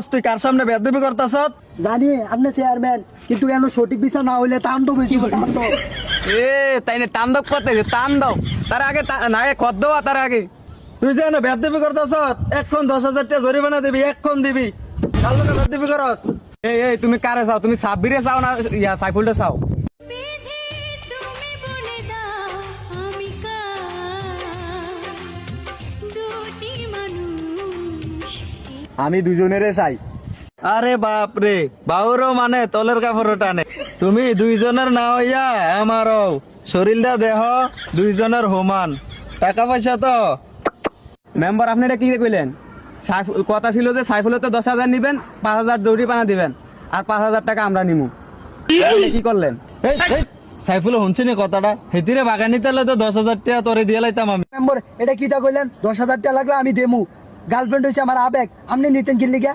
জানোস তুই কার সামনে বেদবি করতাস জানি আপনি চেয়ারম্যান কিন্তু কেন সঠিক বিচার না হইলে তাম তো বেশি এ তাই না তান্দব কত টান দাও তার আগে না আগে খদ দেওয়া তার আগে। তুই যে বেদবি করতাস এখন দশ হাজার টাকা জরিমানা দিবি এখন দিবি। কার লোকে বেদবি করস? এই এই তুমি কারে চাও? তুমি সাব্বিরে চাও না ইয়া সাইফুলটা চাও? আমি দুজনেরে চাই। আরে বাপ রে বাউরও মানে তলের কাপড় টানে। তুমি দুইজনের না হইয়া আমারও। শরীরটা দেহ দুইজনের সমান টাকা পয়সা তো। মেম্বার আপনি এটা কি কইলেন? কথা ছিল যে সাইফুলতে দশ হাজার নিবেন পাঁচ হাজার জরিমানা দিবেন আর পাঁচ হাজার টাকা আমরা নিমু। কি করলেন? সাইফুল শুনছি নি কথাটা? হেতিরে বাগানি তেলে তো দশ হাজার টাকা তোরে দিয়ে লাইতাম আমি। মেম্বার এটা কিটা কইলেন? দশ হাজার টাকা লাগলে আমি দেমু। গার্লফ্রেন্ড হয়েছে আমার আবেগ আপনি নিতেন কিনলি গা